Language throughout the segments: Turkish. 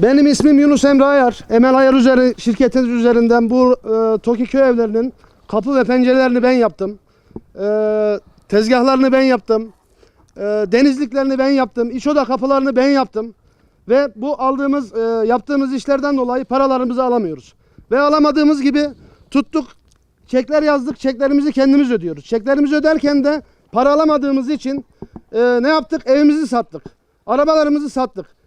Benim ismim Yunus Emre Ayar. Emel Ayar üzeri şirketiniz üzerinden bu e, TOKİ köy evlerinin kapı ve pencerelerini ben yaptım. E, tezgahlarını ben yaptım. E, denizliklerini ben yaptım. İç oda kapılarını ben yaptım. Ve bu aldığımız, e, yaptığımız işlerden dolayı paralarımızı alamıyoruz. Ve alamadığımız gibi tuttuk, çekler yazdık, çeklerimizi kendimiz ödüyoruz. Çeklerimizi öderken de para alamadığımız için e, ne yaptık? Evimizi sattık. Arabalarımızı sattık.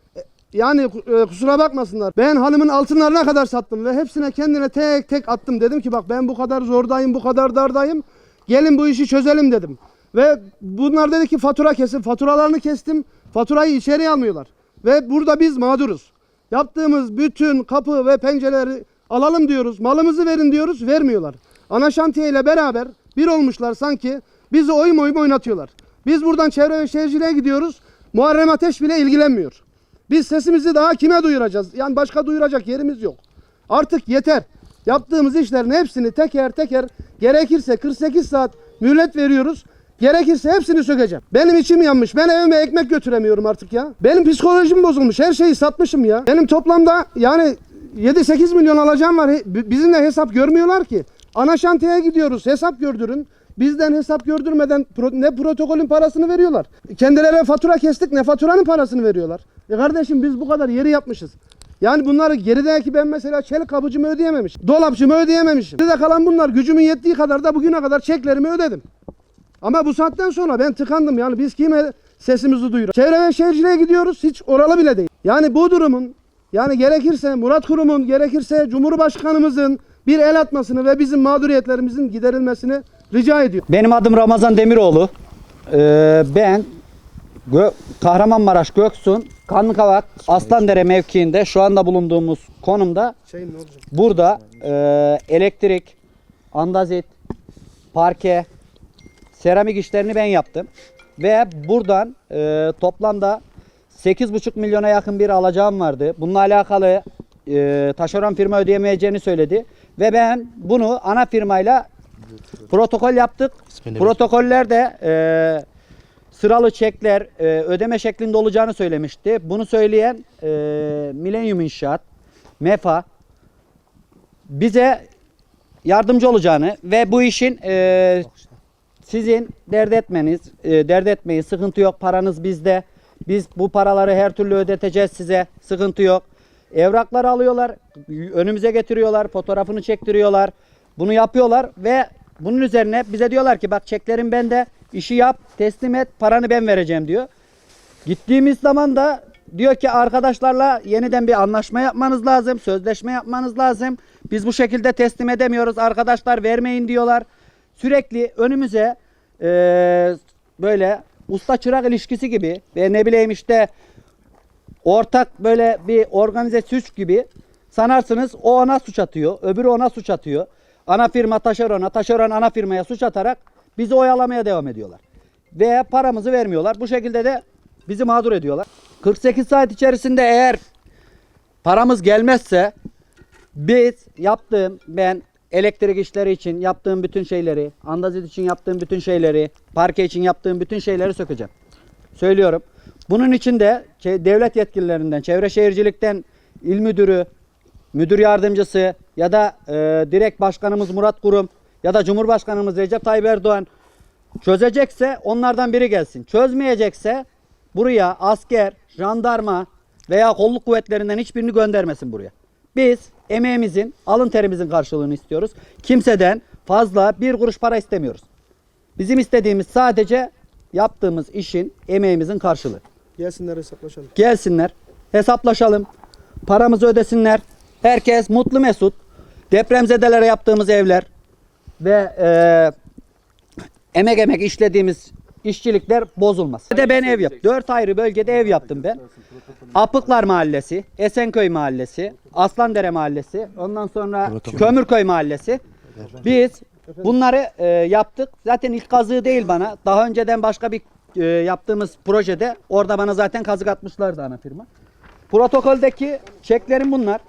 Yani e, kusura bakmasınlar. Ben hanımın altınlarına kadar sattım ve hepsine kendine tek tek attım. Dedim ki bak ben bu kadar zordayım, bu kadar dardayım. Gelin bu işi çözelim dedim. Ve bunlar dedi ki fatura kesin. Faturalarını kestim. Faturayı içeriye almıyorlar. Ve burada biz mağduruz. Yaptığımız bütün kapı ve pencereleri alalım diyoruz. Malımızı verin diyoruz. Vermiyorlar. Ana şantiye ile beraber bir olmuşlar sanki. Bizi oyun oyun oynatıyorlar. Biz buradan çevre ve şehirciliğe gidiyoruz. Muharrem Ateş bile ilgilenmiyor. Biz sesimizi daha kime duyuracağız? Yani başka duyuracak yerimiz yok. Artık yeter. Yaptığımız işlerin hepsini teker teker gerekirse 48 saat mühlet veriyoruz. Gerekirse hepsini sökeceğim. Benim içim yanmış. Ben evime ekmek götüremiyorum artık ya. Benim psikolojim bozulmuş. Her şeyi satmışım ya. Benim toplamda yani 7-8 milyon alacağım var. Bizimle hesap görmüyorlar ki. Ana şantiyeye gidiyoruz. Hesap gördürün. Bizden hesap gördürmeden ne protokolün parasını veriyorlar. Kendilerine fatura kestik ne faturanın parasını veriyorlar. E kardeşim biz bu kadar yeri yapmışız. Yani bunları gerideki ben mesela çelik kapıcımı ödeyememişim. Dolapçımı ödeyememişim. Geride kalan bunlar gücümün yettiği kadar da bugüne kadar çeklerimi ödedim. Ama bu saatten sonra ben tıkandım. Yani biz kime sesimizi duyuralım? Çevre ve şehirciliğe gidiyoruz. Hiç oralı bile değil. Yani bu durumun yani gerekirse Murat Kurum'un gerekirse Cumhurbaşkanımızın bir el atmasını ve bizim mağduriyetlerimizin giderilmesini rica ediyorum. Benim adım Ramazan Demiroğlu. Ee, ben Gö- Kahramanmaraş Göksun Kanlıkavak Aslandere mevkiinde şu anda bulunduğumuz konumda Şey burada e, elektrik, andazit, parke, seramik işlerini ben yaptım. Ve buradan e, toplamda 8,5 milyona yakın bir alacağım vardı. Bununla alakalı e, taşeron firma ödeyemeyeceğini söyledi. Ve ben bunu ana firmayla protokol yaptık. Protokollerde e, sıralı çekler e, ödeme şeklinde olacağını söylemişti. Bunu söyleyen e, Millennium İnşaat, MEFA bize yardımcı olacağını ve bu işin e, sizin dert etmeniz, e, dert etmeyin, sıkıntı yok, paranız bizde. Biz bu paraları her türlü ödeteceğiz size, sıkıntı yok. Evrakları alıyorlar, önümüze getiriyorlar, fotoğrafını çektiriyorlar. Bunu yapıyorlar ve bunun üzerine bize diyorlar ki bak çeklerin bende, işi yap, teslim et, paranı ben vereceğim diyor. Gittiğimiz zaman da diyor ki arkadaşlarla yeniden bir anlaşma yapmanız lazım, sözleşme yapmanız lazım. Biz bu şekilde teslim edemiyoruz. Arkadaşlar vermeyin diyorlar. Sürekli önümüze eee, böyle usta çırak ilişkisi gibi ve ne bileyim işte ortak böyle bir organize suç gibi sanarsınız o ona suç atıyor, öbürü ona suç atıyor. Ana firma taşerona, taşeron ana firmaya suç atarak bizi oyalamaya devam ediyorlar. Ve paramızı vermiyorlar. Bu şekilde de bizi mağdur ediyorlar. 48 saat içerisinde eğer paramız gelmezse biz yaptığım ben elektrik işleri için yaptığım bütün şeyleri, andazit için yaptığım bütün şeyleri, parke için yaptığım bütün şeyleri sökeceğim. Söylüyorum. Bunun için de çe- devlet yetkililerinden, çevre şehircilikten il müdürü, müdür yardımcısı ya da e, direkt başkanımız Murat Kurum ya da Cumhurbaşkanımız Recep Tayyip Erdoğan çözecekse onlardan biri gelsin. Çözmeyecekse buraya asker, jandarma veya kolluk kuvvetlerinden hiçbirini göndermesin buraya. Biz emeğimizin, alın terimizin karşılığını istiyoruz. Kimseden fazla bir kuruş para istemiyoruz. Bizim istediğimiz sadece yaptığımız işin, emeğimizin karşılığı. Gelsinler hesaplaşalım. Gelsinler, hesaplaşalım, paramızı ödesinler. Herkes mutlu mesut. Depremzedelere yaptığımız evler ve eee, emek emek işlediğimiz işçilikler bozulmaz. Bir de ben ev yaptım. Dört ayrı bölgede ev yaptım ben. Apıklar Mahallesi, Esenköy Mahallesi, Aslandere Mahallesi, ondan sonra Kömürköy Mahallesi. Biz bunları e, yaptık. Zaten ilk kazığı değil bana. Daha önceden başka bir e, yaptığımız projede orada bana zaten kazık atmışlardı ana firma. Protokoldeki çeklerim bunlar.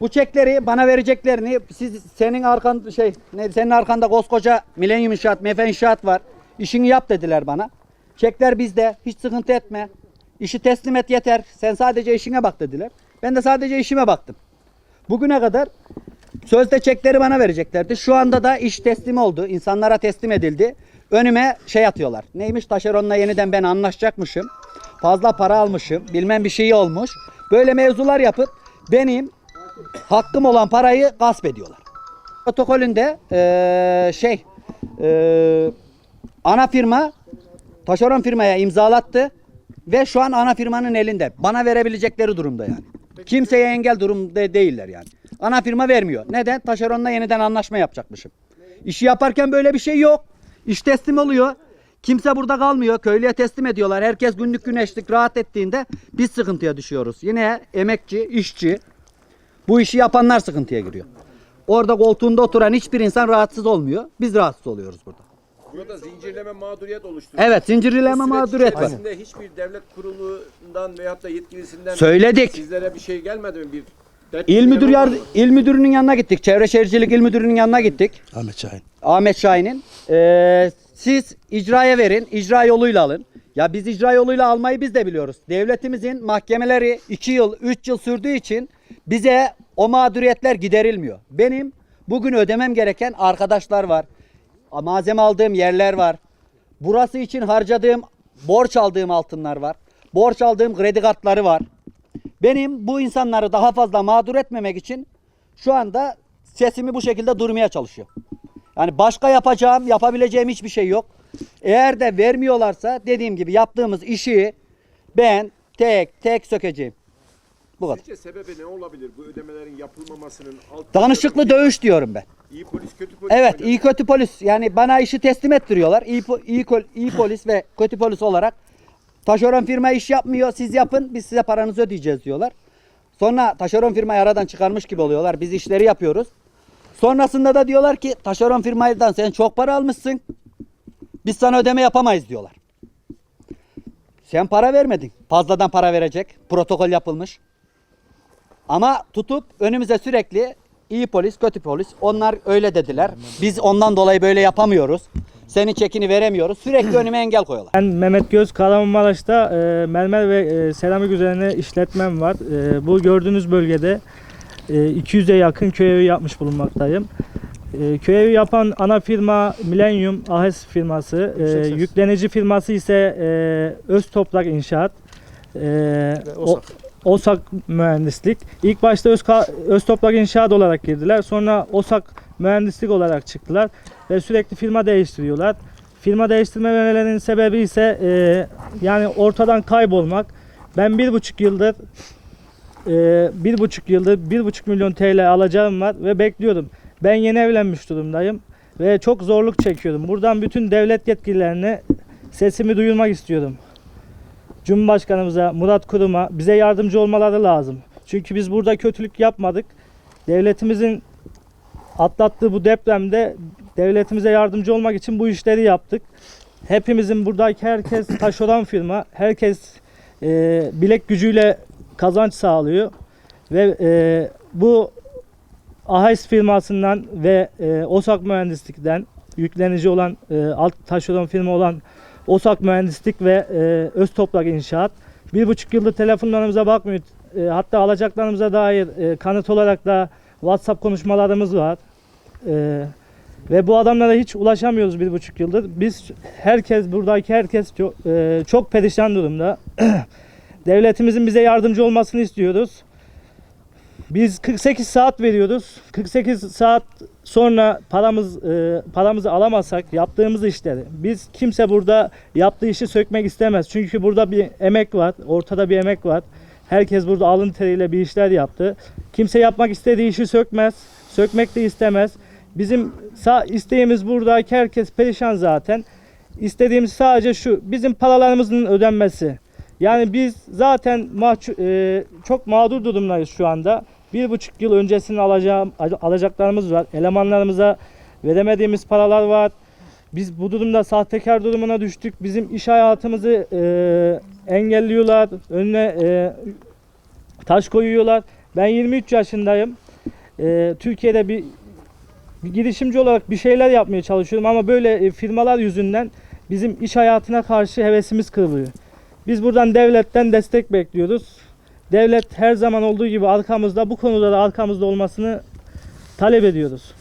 Bu çekleri bana vereceklerini siz senin arkan şey ne senin arkanda koskoca Milenyum İnşaat, Mefe İnşaat var. İşini yap dediler bana. Çekler bizde. Hiç sıkıntı etme. İşi teslim et yeter. Sen sadece işine bak dediler. Ben de sadece işime baktım. Bugüne kadar sözde çekleri bana vereceklerdi. Şu anda da iş teslim oldu. İnsanlara teslim edildi. Önüme şey atıyorlar. Neymiş taşeronla yeniden ben anlaşacakmışım. Fazla para almışım. Bilmem bir şey olmuş. Böyle mevzular yapıp benim hakkım olan parayı gasp ediyorlar. Protokolünde eee, şey eee, ana firma taşeron firmaya imzalattı ve şu an ana firmanın elinde. Bana verebilecekleri durumda yani. Kimseye engel durumda değiller yani. Ana firma vermiyor. Neden? Taşeronla yeniden anlaşma yapacakmışım. İşi yaparken böyle bir şey yok. İş teslim oluyor. Kimse burada kalmıyor. Köylüye teslim ediyorlar. Herkes günlük güneşlik rahat ettiğinde biz sıkıntıya düşüyoruz. Yine emekçi, işçi bu işi yapanlar sıkıntıya giriyor. Orada koltuğunda oturan hiçbir insan rahatsız olmuyor. Biz rahatsız oluyoruz burada. Burada zincirleme mağduriyet oluşturuyor. Evet zincirleme mağduriyet var. içerisinde hiçbir devlet kurulundan veyahut da yetkilisinden Söyledik. sizlere bir şey gelmedi mi? Bir dert İl müdür yard oldu mu? il müdürünün yanına gittik. Çevre Şehircilik il müdürünün yanına gittik. Ahmet Şahin. Ahmet Şahin'in. Ee, siz icraya verin, icra yoluyla alın. Ya biz icra yoluyla almayı biz de biliyoruz. Devletimizin mahkemeleri 2 yıl, 3 yıl sürdüğü için bize o mağduriyetler giderilmiyor. Benim bugün ödemem gereken arkadaşlar var. Malzeme aldığım yerler var. Burası için harcadığım, borç aldığım altınlar var. Borç aldığım kredi kartları var. Benim bu insanları daha fazla mağdur etmemek için şu anda sesimi bu şekilde durmaya çalışıyor. Yani başka yapacağım, yapabileceğim hiçbir şey yok. Eğer de vermiyorlarsa dediğim gibi yaptığımız işi ben tek tek sökeceğim. Bu kadar. Sizce sebebi ne olabilir bu ödemelerin yapılmamasının? Alt Danışıklı dövüş diyorum ben. İyi polis kötü polis. Evet, iyi kötü polis. Yani bana işi teslim ettiriyorlar. İyi, po- iyi, kol- iyi polis ve kötü polis olarak. Taşeron firma iş yapmıyor, siz yapın, biz size paranızı ödeyeceğiz diyorlar. Sonra taşeron firmayı aradan çıkarmış gibi oluyorlar. Biz işleri yapıyoruz. Sonrasında da diyorlar ki taşeron firmadan sen çok para almışsın. Biz sana ödeme yapamayız diyorlar. Sen para vermedin. Fazladan para verecek. Protokol yapılmış. Ama tutup önümüze sürekli iyi polis, kötü polis. Onlar öyle dediler. Biz ondan dolayı böyle yapamıyoruz. Senin çekini veremiyoruz. Sürekli önüme engel koyuyorlar. Ben Mehmet Göz Kahramanmaraş'ta e, mermer ve e, seramik üzerine işletmem var. E, bu gördüğünüz bölgede e, 200'e yakın köy evi yapmış bulunmaktayım. E, köy evi yapan ana firma Millennium AHES firması, e, yüklenici firması ise e, Öz Toprak İnşaat. E, o- OSAK Mühendislik. İlk başta Öz, Öz Toprak İnşaat olarak girdiler. Sonra OSAK Mühendislik olarak çıktılar ve sürekli firma değiştiriyorlar. Firma değiştirmelerinin sebebi ise e, yani ortadan kaybolmak. Ben bir buçuk yıldır e, bir buçuk yıldır bir buçuk milyon TL alacağım var ve bekliyorum. Ben yeni evlenmiş durumdayım ve çok zorluk çekiyorum. Buradan bütün devlet yetkililerine sesimi duyurmak istiyorum. Cumhurbaşkanımıza, Murat Kurum'a bize yardımcı olmaları lazım. Çünkü biz burada kötülük yapmadık. Devletimizin atlattığı bu depremde devletimize yardımcı olmak için bu işleri yaptık. Hepimizin buradaki herkes taşeron firma. Herkes e, bilek gücüyle kazanç sağlıyor. Ve e, bu AHES firmasından ve e, OSAK Mühendislik'ten yüklenici olan e, alt taşeron firma olan OSAK Mühendislik ve e, Öz Toprak İnşaat bir buçuk yıldır telefonlarımıza bakmıyor. E, hatta alacaklarımıza dair e, kanıt olarak da WhatsApp konuşmalarımız var. E, ve bu adamlara hiç ulaşamıyoruz bir buçuk yıldır. Biz herkes buradaki herkes çok, e, çok perişan durumda. Devletimizin bize yardımcı olmasını istiyoruz. Biz 48 saat veriyoruz. 48 saat sonra paramız e, paramızı alamazsak yaptığımız işleri biz kimse burada yaptığı işi sökmek istemez. Çünkü burada bir emek var. Ortada bir emek var. Herkes burada alın teriyle bir işler yaptı. Kimse yapmak istediği işi sökmez. Sökmek de istemez. Bizim isteğimiz buradaki herkes perişan zaten. İstediğimiz sadece şu. Bizim paralarımızın ödenmesi. Yani biz zaten mahcu- e, çok mağdur durumdayız şu anda. Bir buçuk yıl öncesini alacağım, alacaklarımız var. Elemanlarımıza veremediğimiz paralar var. Biz bu durumda sahtekar durumuna düştük. Bizim iş hayatımızı e, engelliyorlar. Önüne e, taş koyuyorlar. Ben 23 yaşındayım. E, Türkiye'de bir, bir girişimci olarak bir şeyler yapmaya çalışıyorum ama böyle e, firmalar yüzünden bizim iş hayatına karşı hevesimiz kırılıyor. Biz buradan devletten destek bekliyoruz. Devlet her zaman olduğu gibi arkamızda bu konuda da arkamızda olmasını talep ediyoruz.